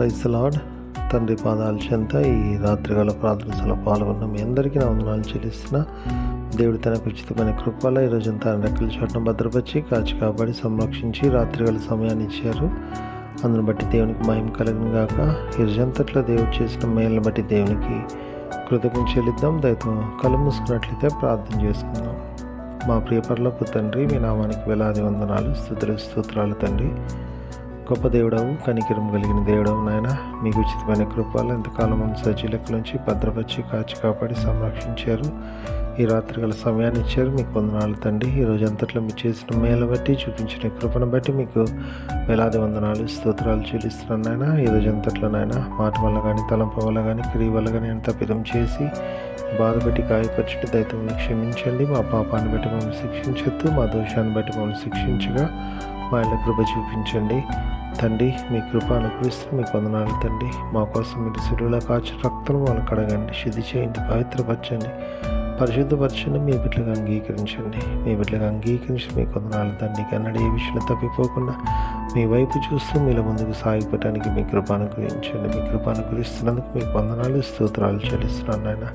Price lord. తండ్రి పాదాల చెంత ఈ రాత్రికాల ప్రార్థనలో పాల్గొన్న మీ అందరికీ నా వందనాలు చెల్లిస్తున్నా దేవుడు తనకు ఉచితమైన కృపల ఈరోజంతా రెక్కలు రెక్కల చోటను భద్రపరిచి కాచి కాబడి సంరక్షించి రాత్రికాల సమయాన్ని ఇచ్చారు. అందును బట్టి దేవునికి మహిమ కలిగిన గాక ఈరోజంతట్లో దేవుడు చేసిన మేలను బట్టి దేవునికి కృతజ్ఞ చెల్లిద్దాం. దయతో కళ్ళు మూసుకున్నట్లయితే ప్రార్థన చేసుకుందాం. మా ప్రియపరలోపు తండ్రి మీ నామానికి వేలాది వందనాలు స్థుతులు స్తోత్రాలు తండ్రి. గొప్ప దేవుడవు కనికిరం కలిగిన దేవుడవు నాయన. మీకు ఉచితమైన కృపాలు ఎంతకాలం సజ్జీలక నుంచి భద్రపరిచి కాచి కాపాడి సంరక్షించారు. ఈ రాత్రి గల సమయాన్ని ఇచ్చారు. మీకు వందనాలు తండ్రి. ఈ రోజు అంతట్లో మీరు చేసిన మేలు బట్టి చూపించిన కృపను బట్టి మీకు వేలాది వందనాలు స్తోత్రాలు చెల్లిస్తున్నాను నాయన. ఈ అంతట్లో నాయన మాట వల్ల కానీ తలంప వల్ల కానీ క్రియ వల్ల కానీ ఎంత పిదం చేసి బాధ పెట్టి గాయపరచుట దయతో క్షమించండి. మా పాపాన్ని బట్టి మమ్మల్ని శిక్షించొద్దు. మా దోషాన్ని బట్టి మమ్మల్ని శిక్షించగా మా ఇళ్ళ కృప చూపించండి. తండ్రి మీ కృప అనుగ్రహిస్తూ మీకు వందనాలు తండ్రి. మా కోసం మీరు సిరువుల కాచి రక్తం వాళ్ళు కడగండి శుద్ధి చేయండి పవిత్రపరచండి పరిశుద్ధపరచండి మీ బిడ్డలకు అంగీకరించండి. మీ బిడ్డలకు అంగీకరించి మీకు వందనాలు తండ్రి. కన్నడ ఏ విషయంలో తప్పిపోకుండా మీ వైపు చూస్తూ మీలో ముందుకు సాగిపోవడానికి మీ కృప అనుగ్రహించండి. మీ కృప అనుగ్రహిస్తున్నందుకు మీకు వందనాలు స్తోత్రాలు చెల్లిస్తున్నాను నాయన.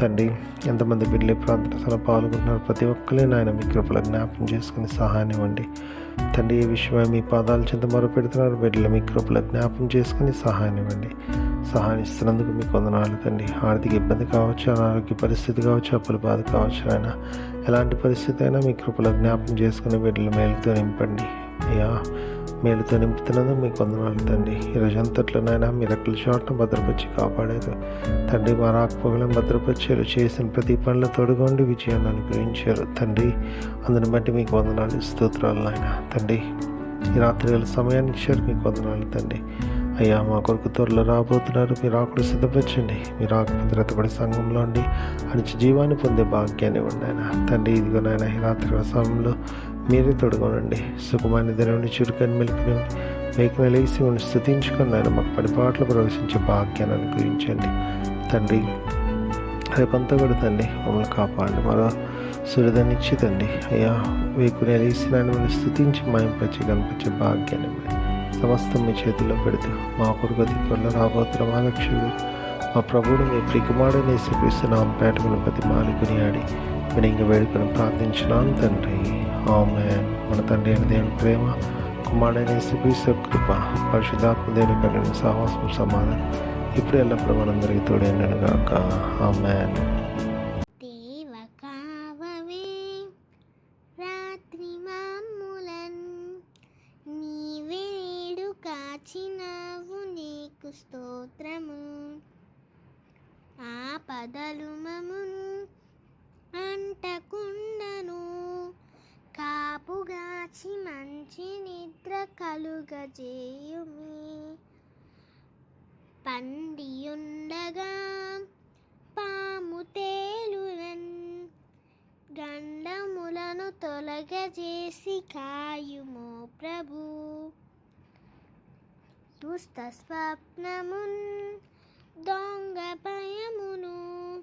తండ్రి ఎంతమంది బిడ్డలు ప్రార్థన సభలో పాల్గొంటున్నారు? ప్రతి ఒక్కరే నాయన మీ కృపలో జ్ఞాపకం చేసుకుని సహాయం ఇవ్వండి. తండ్రి ఈ విషయమై మీ పాదాల చెంత మొరపెడుతున్నారు బిడ్డలు మీ కృపలో జ్ఞాపకం చేసుకుని సహాయం ఇవ్వండి. సహాయం ఇస్తున్నందుకు మీకు వందనాలు తండ్రి. ఆర్థిక ఇబ్బంది కావచ్చు అనారోగ్య పరిస్థితి కావచ్చు అప్పుల బాధ కావచ్చు అయినా ఎలాంటి పరిస్థితి అయినా మీ కృపలో జ్ఞాపకం చేసుకుని బిడ్డలు మేలుతో నింపండి. అయ్యా మేలుతో నింపుతున్నందుకు మీకు వందనాలు తండ్రి. ఈ రోజంతట్లోనైనా మీరు రెక్కల చోటను భద్రపరిచి కాపాడారు. తండ్రి మా రాకపోగలను భద్రపరిచారు. చేసిన ప్రతి పనిలో తొడగొండి విజయాన్ని అనుగ్రహించారు. తండ్రి అందుని బట్టి మీకు వందనాలు స్తోత్రాలు నాయన. తండ్రి ఈ రాత్రి గల సమయాన్ని ఇచ్చారు మీకు వందనాలు తండ్రి. అయ్యా మా కొరకు త్వరలో రాబోతున్నారు. మీరు ఆకుడు సిద్ధపరచండి. మీరు ఆకు భద్రతపడి సంఘంలో ఉండి అనిచి జీవాన్ని పొందే భాగ్యాన్ని ఇవ్వండి ఆయన తండ్రి ఇదిగో నాయన ఈ రాత్రి సమయంలో మీరే తొడగొనండి. సుఖమాన్ని దినండి చురుకని మెలికిన వేకిన లేసి ఉండి స్థుతించుకొని ఆయన మాకు పడిపాట్లు ప్రవేశించే భాగ్యాన్ని అనుగ్రహించండి. తండ్రి రేపంతా కూడా తండ్రి మమ్మల్ని కాపాడండి. మరో సూర్యదాన్నిచ్చి తండ్రి అయ్యా వేకుని లేసి నన్ను మిమ్మల్ని స్థుతించి మాయింపచ్చి కనిపించే భాగ్యాన్ని సమస్తం మీ చేతిలో పెడుతూ మా కొడుకు దిక్కుల్లో రాబోతున్న మహాలక్ష్మి మా ప్రభువుని మీ ప్రికుమారుని శ్రీకృష్ణనామ పేటకుని ప్రతి మాలికుని ఆడి వినింగ వేడుకను ప్రార్థించినాను తండ్రి. ఆమె మన తండ్రి అయిన దేవుని ప్రేమ కుమారుడైన శ్రీకృష్ణ కృప పరిశుద్ధాత్మ దేవుని కలిగిన సహవాసం సమాధానం ఇప్పుడు ఎల్లప్పుడూ మనందరికీ తోడైనను గాక. స్తోత్రము. ఆ పదలు రాత్రి మాములన్ నీవేడు కాచినావు నీకు స్తోత్రము ఆపదలు మమును అంటకుండను కాపుగాచి మంచి నిద్ర కలుగజేయుమి. పండియుండగా పాము తేలునన్ గండములను తొలగజేసి కాయుమో ప్రభు. దుష్ట స్వప్నమున్ దొంగ భయమును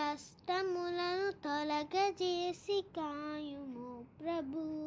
కష్టములను తొలగజేసి కాయుమో ప్రభు.